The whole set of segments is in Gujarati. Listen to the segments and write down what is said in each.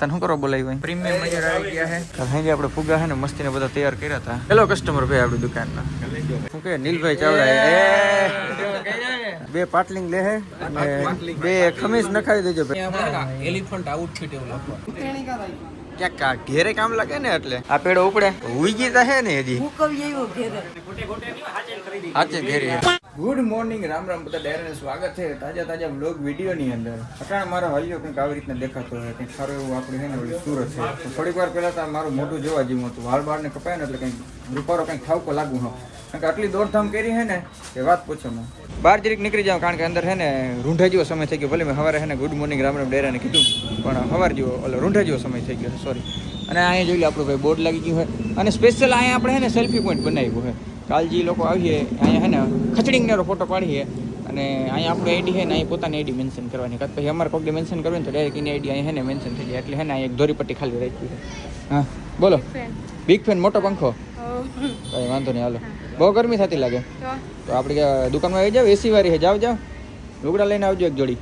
તને શું કરો બોલાવી પ્રીમિયમ મજર આવી ગયા છે. કાલ આપણે ફુગા છે ને મસ્તીને બધા તૈયાર કર્યા હતા. હેલો કસ્ટમર ભાઈ આપણી દુકાનના શું કે નીલભાઈ ચાવડા એ! બે પાટલિંગ લે હે અને બે ખમીસ નખાવી દેજો ભાઈ. એલિફન્ટ આઉટફિટ એવું લખો. ક્યાંક આ ઘેરે કામ લાગે ને એટલે. આ પેડો ઉપડે. હુઈ ગઈ હે ને હજી. હાચે ઘેરી. ગુડ મોર્નિંગ રામ રામ, બધા ડાયરાને સ્વાગત છે. તાજા તાજા બ્લોગ વિડીયોની અંદર. અટાણે મારો હલ્યો કંઈક આવી રીતના દેખાતો હોય, કંઈક સારું એવું આપણે છે ને સુરત છે. તો થોડીક વાર પહેલાં તો મારું મોટું જોવા જેવું હતું. વાળ બાળને કપાય ને એટલે કંઈક રૂપારો કંઈક ઠાવકો લાગુ હો. કારણ કે આટલી દોડધામ કરી છે ને કે વાત પૂછો મેં બહાર જરીક નીકળી જાવ કારણ કે અંદર છે ને, રૂંઢા જેવો સમય થઈ ગયો. ભલે મેં સવારે છે ને ગુડ મોર્નિંગ રામ રામ ડાયરાને કીધું, પણ સવાર જેવો, ઓલો રૂંઢા જેવો સમય થઈ ગયો સોરી અને અહીંયા જોઈ લે આપણું ભાઈ બોર્ડ લાગી ગયું હોય. અને સ્પેશિયલ અહીંયા આપણે છે ને સેલ્ફી પોઈન્ટ બનાવ્યું હોય. કાલજી લોકો આવીએ અહીંયા હે ને ખચડીંગનો ફોટો પાડીએ અને અહીંયા આપણું આઈડી છે ને અહીં પોતાની આઈડી મેન્શન કરવાની. કાં પછી અમારે કોઈક મેન્શન કરવી ને તો ડાયરેક્ટ એની આઈડી અહીંયા હે ને મેન્શન થઈ જાય. એટલે હે ને અહીંયા એક દોરીપટ્ટી ખાલી રાખી હા બોલો. બિગ ફેન મોટો પંખો? કઈ વાંધો નહીં હાલો. બહુ ગરમી થતી લાગે. તો? આપણે દુકાનમાં આવી જાવ એસી વાળી છે જાવ જાવ લુગડા લઈને આવજો એક જોડી.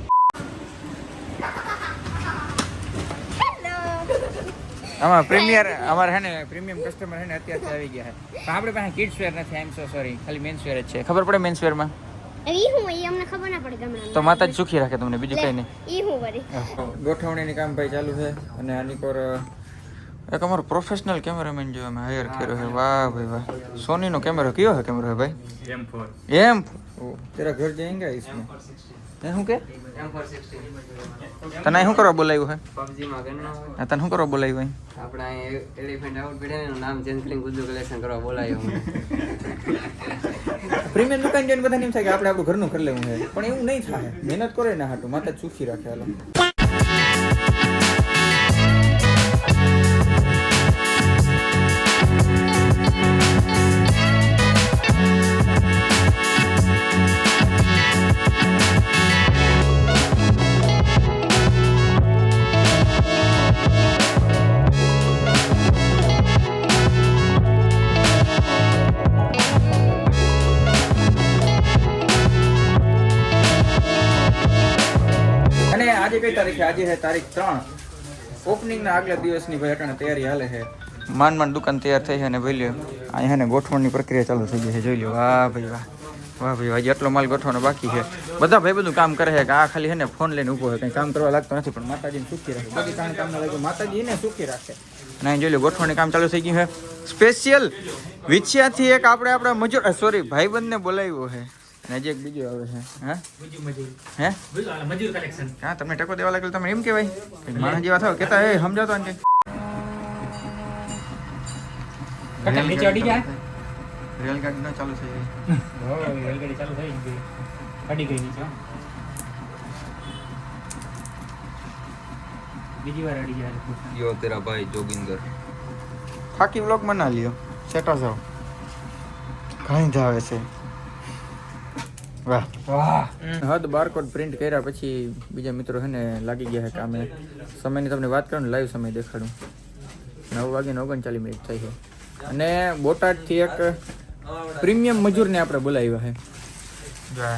આમાં પ્રીમિયર અમારે છે ને પ્રીમિયમ કસ્ટમર છે ને અત્યારથી આવી ગયા છે પણ આપણે પાસે કિડ્સ વેર નથી આઈ એમ સો સોરી ખાલી મેન્સ વેર જ છે ખબર પડે મેન્સ વેરમાં ઈ હું ઈ અમને ખબર ના પડે ગામડામાં તો માતા જ સુખી રાખે તમને બીજું કંઈ નહીં ઈ હું વળી ગોઠવણીની કામ ભાઈ ચાલુ છે અને આની પર એક અમારો પ્રોફેશનલ કેમેરામેન જો અમે હાયર કર્યો છે વાહ ભાઈ વાહ સોનીનો કેમેરો કયો છે કેમેરો હે ભાઈ એમ ફોર એમ તેરા ઘર જાયેંગે इसमें એ શું કે? તને શું કરવા બોલાવ્યું હે? તને શું કરવા બોલાવ્યું હે? આપણે અહીં એલિફન્ટ આઉટફિટ એનું નામ ચેન્જ કરીને ગુજુ કલેક્શન કરવા બોલાયો પ્રીમિયમ દુકાન જોઈને બધાને એમ થાય કે આપણે આપણું ઘરનું કરી લેવું છે પણ એવું નહીં થાય. મહેનત કરે ને હાટું. માતા ચૂકી રાખે હાલો. કઈ તારીખ? આજે છે તારીખ ત્રણ. ઓપનિંગ ના આગલા દિવસની ભાઈ અટાણે તૈયારી હાલે છે માંડ માંડ દુકાન તૈયાર થઈ છે અને ભાઈ લ્યો. અહીંયા ને ગોઠવણની પ્રક્રિયા ચાલુ થઈ ગઈ છે, જોઈ લ્યો. વાહ ભાઈ વાહ. વાહ ભાઈ હજી એટલો માલ ગોઠવાનો બાકી છે. બધા ભાઈ બધું કામ કરે છે કે આ ખાલી છે ફોન લઈને ઊભો હોય કંઈ કામ કરવા લાગતો નથી, પણ માતાજીને સુખી રાખે. બાકી કામ કામ ના લાગે માતાજીને સુખી રાખે. ના જોઈ લો ગોઠવણી કામ ચાલુ થઈ ગયું છે. સ્પેશિયલ વિછિયાથી એક આપણે આપણા મજૂર સોરી ભાઈબંધને બોલાવ્યો છે. અને હજી એક બીજો આવે છે હા? હે? હા તમને ટકો દેવા લાગેલ તમે એમ કહેવાય. કંઈક માણસ જેવા થાવ કેતા એ સમજાતો ને કાકા, નીચે અડી જાય? રેલગાડી ના ચાલુ થઈ ગઈ રેલગાડી ચાલુ થઈ ગઈ. અડી ગઈ નીચે હો. બીજી વાર અડી જાય. યો તેરા ભાઈ જોગિંદર. થાકી વ્લોગ મના લ્યો. સેટા જાવ ઘણી જ આવે છે. વાહ. વાહ. હદ બારકોડ પ્રિન્ટ કર્યા પછી બીજા મિત્રો છે ને લાગી ગયા છે કામે. સમયની તમને વાત કરું ને લાઈવ સમય દેખાડું. નવ વાગે ઓગણચાલીસ મિનિટ થઈ છે. અને બોટાદથી એક પ્રીમિયમ મજૂરને આપણે બોલાવ્યા છે જો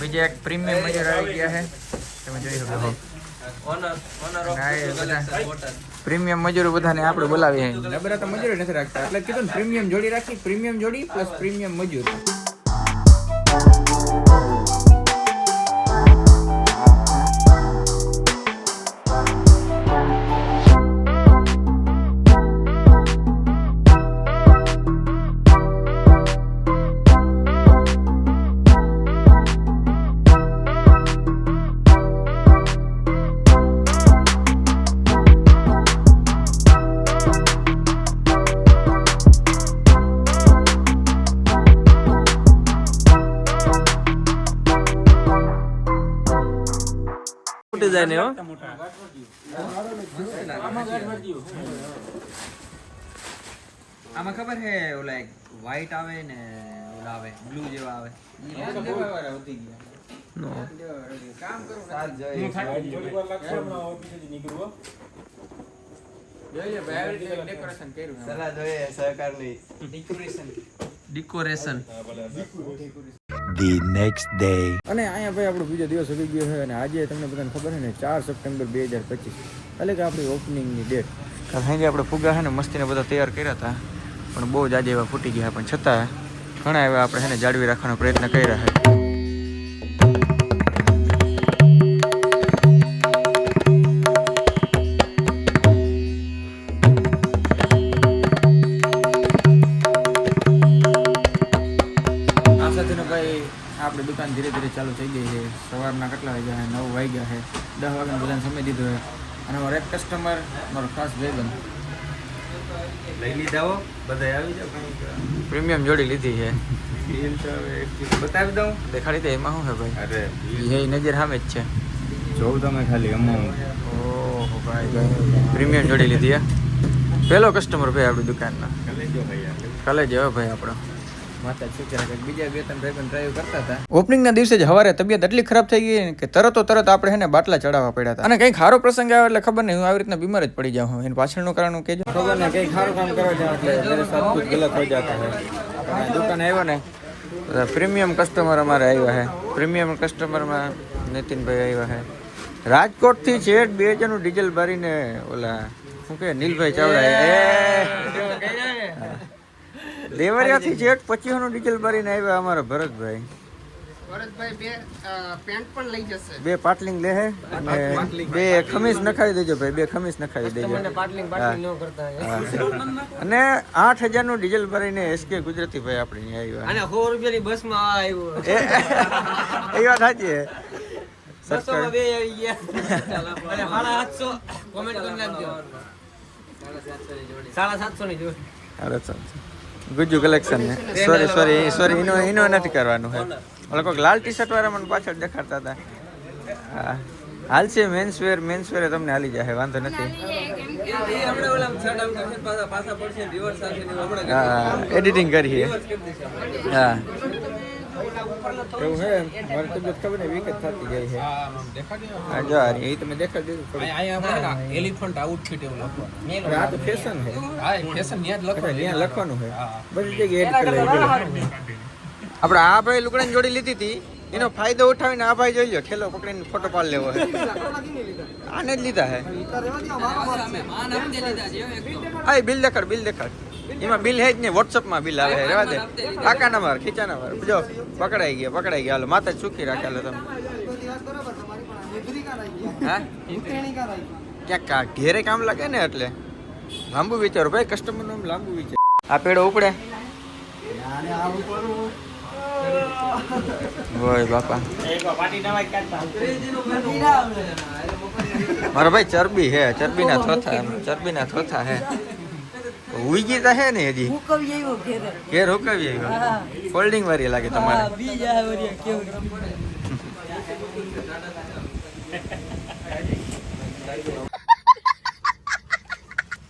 બીજા એક પ્રીમિયમ મજૂર આવી ગયા છે તમે જોઈ શકો છો. પ્રીમિયમ મજૂરો બધાને આપણે બોલાવીએ નબરા તો મજૂરી નથી રાખતા. એટલે કીધું ને પ્રીમિયમ જોડી રાખી પ્રીમિયમ જોડી પ્લસ પ્રીમિયમ મજૂર. ફૂટી જાય ને આમાં ખબર છે ઓલા એક વ્હાઈટ આવે ને ઓલા આવે બ્લુ જેવા આવે? કામ કરું ડેકોરેશન કર્યું નેક્સ્ટ day. અને અહીંયા ભાઈ આપણો બીજો દિવસ ઉગી ગયો છે અને આજે તમને બધાને ખબર છે ને ચાર સપ્ટેમ્બર બે હજાર પચીસ. એટલે કે આપણી ઓપનિંગની ડેટ કારણ સાંજે આપણે ફુગા છે ને મસ્તીને બધા તૈયાર કર્યા હતા. પણ બહુ જ આજે એવા ફૂટી ગયા પણ છતાં ઘણા એવા આપણે છે ને જાળવી રાખવાનો પ્રયત્ન કર્યા છે. ચાલુ થઈ ગઈ છે. સવારના કેટલા વાગ્યા છે? નવ વાગ્યા છે. દસ વાગ્યાનો બધાને સમય દીધો છે. અને મારો એક કસ્ટમર મારો ખાસ ભાઈબંધ. લઈ લીધા હો. બધા આવી જાવ પ્રીમિયમ જોડી લીધી છે. બતાવી દઉં. દેખાડી દે એમાં શું છે ભાઈ? અરે એ નજર સામે જ છે. જોઉં તમે ખાલી અમાઉન્ટ ઓહો ભાઈ પ્રીમિયમ જોડી લીધી હે પહેલો કસ્ટમર ભાઈ આપણી દુકાનના કલેજો ભાઈ કલેજો ભાઈ આપણો. ઓપનિંગના દિવસે જ હવારે તબિયત એટલી ખરાબ થઈ ગઈ કે તરતો તરત આપણે એને બાટલા ચડાવવા પડ્યા હતા અને કંઈક સારો પ્રસંગ આવે એટલે ખબર નહીં હું આવી રીતના બીમાર જ પડી જાઉં એની પાછળનું કારણ હું કહેજો ખબર ને કંઈક સારું કામ કરવા જાવ એટલે ગલત હો જાતા હે દુકાન આવ્યો ને પ્રીમિયમ કસ્ટમર અમારે આવ્યા છે પ્રીમિયમ કસ્ટમરમાં નીતિનભાઈ આવ્યા છે રાજકોટથી છેટ બે હજારનું ડીઝલ ભરીને ઓલા શું કહે નીલભાઈ ચાવડા એ દેવરિયાથી જેટ પચીસો નું ડીઝલ ભરીને આવ્યા અમારા ભરતભાઈ. ભરતભાઈ બે પેન્ટ પણ લઈ જશે. બે પાટલિંગ લે હે અને બે ખમીસ નખાવી દેજો ભાઈ બે ખમીસ નખાવી દેજો. પાટલિંગ પાટલિંગ ન કરતા હા. અને આઠ હજારનું ડીઝલ ભરીને એસકે ગુજરાતી ભાઈ આપણે અહીંયા અને સો રૂપિયાની બસમાં આવ્યો આવ્યા. એ વાત સાચી છે બસોમાં બે આવી ગયા. અને સાડા સાતસો કોમેન્ટ કરી નાખજો. સાડા સાતસો. ની જોડે. સાડા ચાલશે. ગુજ્જુ કલેક્શન ને સોરી સોરી સોરી એનો એનો નથી કરવાનું હે. ઓલો કોઈક લાલ ટી શર્ટ વાળા મને પાછળ દેખાડતા હતા. હાલ છે મેન્સ વેર મેન્સ વેર તમને હાલી જાય વાંધો નથી. એડિટિંગ કરીએ. હા. એવું હે? મારી તબિયત ખબર ને વીક થતી જાય છે. હા જો આ એ તમે દેખાડી દીધું થોડું એલિફન્ટ આઉટફિટ એવું લખવાનું. આ ફેશન છે હા. ફેશન ન્યા જ અચ્છા, ત્યાં લખવાનું. છે બધી જગ્યાએ એડ કરી આપણે આ ભાઈ લુગડાની જોડી લીધી હતી એનો ફાયદો ઉઠાવીને આ ભાઈ જોઈ લો ખેલો પકડીને ફોટો પાડ લેવો છે આને જ લીધા હે. હા બિલ દેખાડ બિલ દેખાડ. એમાં બિલ હે જ નહીં વોટ્સઅપમાં બિલ આવે રેવા દે. કાકા નંબર ખીચા નંબર. જો પકડાઈ ગયા પકડાઈ ગયા. હાલો માતા સુખી રાખે હાલો તમે. હા? ક્યાંક કા- ઘેરે કામ લાગે ને એટલે. લાંબુ વિચારો ભાઈ કસ્ટમરનું લાંબુ વિચાર. આ પેડો ઉપડે. ઓય બાપા. મારો ભાઈ ચરબી હે ચરબી ના થોથા ચરબી ના થોથા હે ઉઈ તા હે ને હજી. ઘેર. રોકાવી આવ્યો? ફોલ્ડિંગ વાળી લાગે તમારે.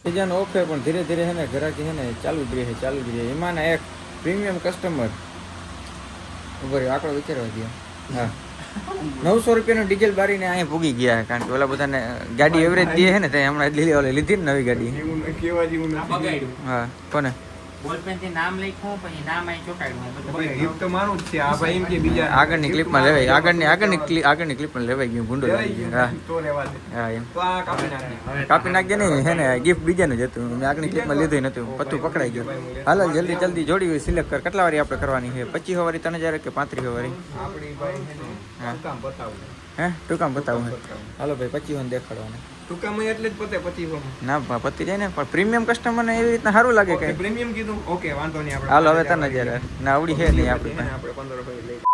બીજાનો ઓફ પણ ધીરે ધીરે હેને ને ઘરાકી છે ને ચાલુ જ રહે ચાલુ જ રહે. એમાંના એક પ્રીમિયમ કસ્ટમર ઊભો રહ્યો આંકડો વિચારવા દો હા. નવસો રૂપિયાનું ડીઝલ બારીને અહીંયા ભૂગી ગયા કારણ કે ઓલા બધાને ગાડી એવરેજ દે છે ને ત્યાં હમણાં લીધી ઓલી લીધી ને નવી ગાડી. હા કોને? બોલપેન નામ લખ્યું પછી નામ અહીં ચોટાડ્યું. ભાઈ, તો મારું જ છે. આ ભાઈ એમ કે બીજા આગળની ક્લિપમાં લેવાય. આગળની આગળની આગળની ક્લિપમાં લેવાય ગયું ગુંડો લાગી ગયો. હા. તો રહેવા દે. હા એમ. તો આ કાપી નાખી કાપી નાખજે ને હે ને ગિફ્ટ બીજાનું જ હતું. મેં આગળની ક્લિપમાં લીધું નતું પતું પકડાઈ ગયું. હાલો જલ્દી જલ્દી જોડી હોય સિલેક્ટ કર. કેટલા વારી આપણે કરવાની છે? પચીસ વારી ત્રણ હજાર કે પાંત્રીસ વારી આપણી ભાઈ હા. ટૂંકામ બતાવું. હે? ટૂંકામ બતાવું. હે હાલો ભાઈ પચીસ વાન દેખાડવાના. ટૂંકામ એટલે જ પતે પછી ના પતી જાય ને પણ પ્રીમિયમ કસ્ટમરને એવી રીતના સારું લાગે કે પ્રીમિયમ કીધું ઓકે વાંધો નહીં આપણે. હાલ હવે તને જયારે ના આવડી છે નહીં આપણી આપણે પંદર રૂપિયા લઈ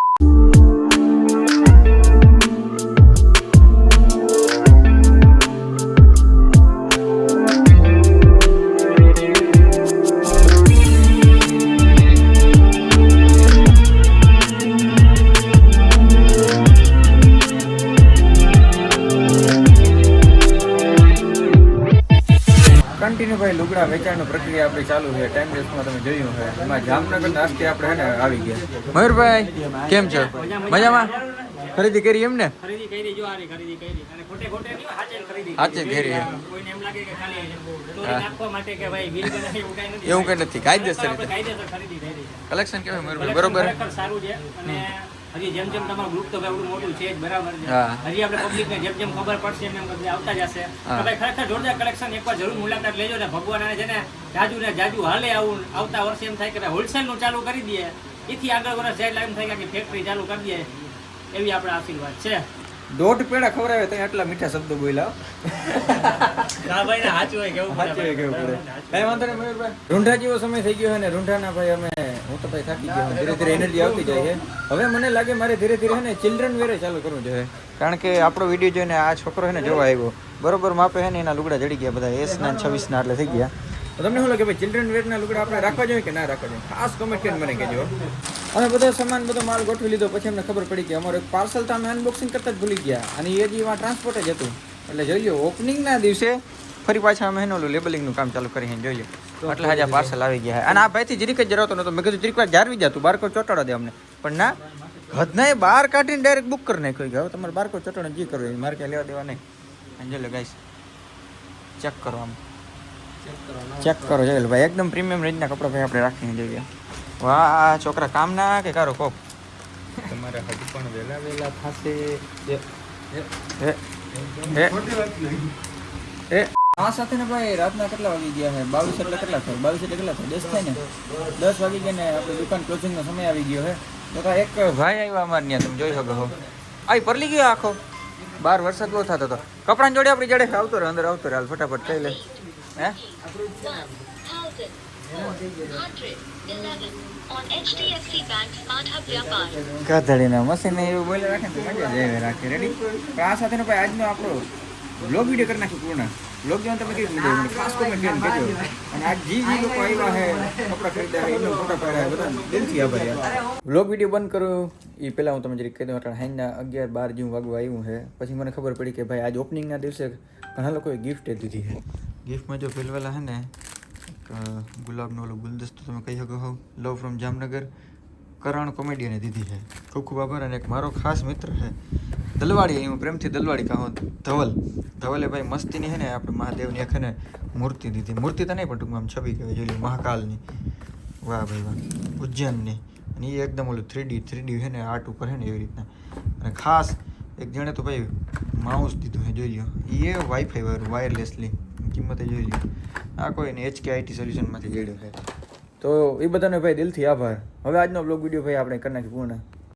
કન્ટિન્યુ ભાઈ લુગડા વેચાણની પ્રક્રિયા આપણી ચાલુ છે. ટાઈમ વેસ્ટમાં તમે જોયું છે એમાં જામનગર નાસ્તે આપણે હે ને આવી ગયા. મયુરભાઈ કેમ છો? મજામાં. ખરીદી કરી એમ ને ખરીદી કરી જો આરી ખરીદી કરી. અને ખોટે ખોટે નહીં હાચે ખરીદી હાચે જ કોઈને એમ લાગે કે ખાલી સ્ટોરી નાખવા માટે કે ભાઈ બિલ બનાવી એવું કાંઈ નથી. એવું કઈ નથી. કાયદેસર કાયદેસર ખરીદી કરી. કલેક્શન કેવું મયુરભાઈ. બરોબર? સારું છે. અને હજી જેમ જેમ તમારું ગ્રુપ તો ભાઈ મોટું છે જ બરાબર છે. હજી આપણે પબ્લિકને જેમ જેમ ખબર પડશે એમ એમ આવતા જશે. તો ભાઈ ખરેખર જોરદાર કલેક્શન એકવાર જરૂર મુલાકાત લેજો ને ભગવાન આને છે ને જાજુ ને જાજુ હાલે આવું આવતા વર્ષે એમ થાય કે હોલસેલનું ચાલુ કરી દઈએ. એથી આગળ વર્ષ જાય એમ થાય કે ફેક્ટરી ચાલુ કરી દઈએ. એવી આપણા આશીર્વાદ છે. દોઢ પેડા ખવડાવે તો આટલા મીઠા શબ્દો બોલ્યા. ના ભાઈ ને સાચું હોય કેવું સાચું હોય કેવું પડે. કઈ વાંધો નહીં મયુરભાઈ. રૂંઢા જેવો સમય થઈ ગયો છે ને રૂંઢાના ભાઈ અમે હું તો ભાઈ થાકી ગયો ધીરે ધીરે એનર્જી આવતી જાય છે. હવે મને લાગે મારે ધીરે ધીરે ને ચિલ્ડ્રન વેરે ચાલુ કરવું જોઈએ. કારણ કે આપણો વીડિયો જોઈને આ છોકરો છે ને જોવા આવ્યો. બરોબર માપે છે ને એના લુગડા જડી ગયા બધા એસ ના છવ્વીસ ના એટલે થઈ ગયા. તમને શું લાગે ભાઈ ચિલ્ડ્રન વેરના લુગડા આપણે રાખવા જોઈએ કે ના રાખવા જોઈએ? ખાસ કમેન્ટ કરીને મને કહેજો. અમે બધો સામાન બધો માલ ગોઠવી લીધો પછી અમને ખબર પડી કે અમારું એક પાર્સલ તો અમે અનબોક્સિંગ કરતા જ ભૂલી ગયા. અને એ હજી એમાં ટ્રાન્સપોર્ટ જ હતું. એટલે જોઈ લો ઓપનિંગના દિવસે ફરી પાછા અમે એનું લેબલિંગનું કામ ચાલુ કરીને જોઈએ એટલે હજા પાર્સલ આવી ગયા અને આ ભાઈથી જરીક જ જરાતો નતો મેં કીધું જરીક વાર જારવી જતું બારકો ચોટાડો દે અમને. પણ ના હદના બહાર કાઢીને ડાયરેક્ટ બુક કરી નાખ્યો કે હવે તમારે બારકો ચોટાડો જે કરવું મારે ક્યાં લેવા દેવા નહીં. અને જોઈ ગાઈસ ચેક કરો આમ. ચેક કરો જોઈ ભાઈ એકદમ પ્રીમિયમ રેન્જના કપડાં ભાઈ આપણે રાખીને જોઈએ. વાહ આ છોકરા કામના કે કારો કોપ તમારે હજુ પણ વહેલા વહેલા થશે. એ એ આ સાથે ને ભાઈ રાતના કેટલા વાગી ગયા છે? બાવીસ એટલે કેટલા થાય? બાવીસ એટલે કેટલા થાય? દસ થાય ને? દસ વાગી ગયા ને આપણે દુકાન ક્લોઝિંગનો સમય આવી ગયો છે. તો એક ભાઈ આવ્યો અમારે ત્યાં તમે જોઈ શકો છો. આઈ પરલી ગયો આખો? બાર વરસાદ બહુ થતો હતો. કપડાં જોડે આપણી જડે આવતો રહે અંદર આવતો રહે હાલ ફટાફટ થઈ લે. હે મશીન એવું બોલે રાખે તો મજા જ આવે રાખે. રેડી પણ આ સાથે ભાઈ આજનો આપણો બ્લોગ વીડિયો કરી નાખ્યો પૂર્ણ. બ્લોગ જોઈને તમે કેવી મજા મને ખાસ કોમેન્ટ કરીને કહેજો. અને આ જી જી લોકો આવ્યા છે કપડાં ખરીદ્યા છે એમનો ફોટા પાડ્યા બધા દિલથી આભાર બ્લોગ વીડિયો બંધ કરું. એ પહેલાં હું તમને જરીક કહી દઉં અટાણે હાઈના અગિયાર બાર જેવું વાગવા આવ્યું છે. પછી મને ખબર પડી કે ભાઈ આજ ઓપનિંગના દિવસે ઘણા લોકોએ ગિફ્ટ દીધી છે. ગિફ્ટમાં જો પેલવેલા હે ને ગુલાબનો ઓલો ગુલદસ્તો તમે કહી શકો છો લવ ફ્રોમ જામનગર, કરણ કોમેડિયને દીધી છે. ખૂબ ખૂબ આભાર અને એક મારો ખાસ મિત્ર છે, દલવાડી હું પ્રેમથી દલવાડી કહું, ધવલ. ધવલે ભાઈ મસ્તીની છે ને આપણે મહાદેવની એક ને મૂર્તિ દીધી. મૂર્તિ તો નહીં પણ ટૂંકમાં આમ છબી કહેવાય, જોઈ મહાકાલની. વાહ ભાઈ વાહ, ઉજ્જૈનની. અને એ એકદમ ઓલું થ્રી ડી થ્રી ડી છે ને આર્ટ ઉપર હે ને એવી રીતના. અને ખાસ એક જણે તો ભાઈ માઉસ દીધું હે જોઈ લો એ વાઈફાઈ વાયરલેસલી કિંમતે જોઈ લો આ કોઈ ને એચકે આઈટી સોલ્યુશનમાંથી જેડ્યો છે તો એ બધાને ભાઈ દિલથી આભાર. હવે આજનો બ્લોગ વીડિયો ભાઈ આપણે કરી નાખી પૂર્ણ.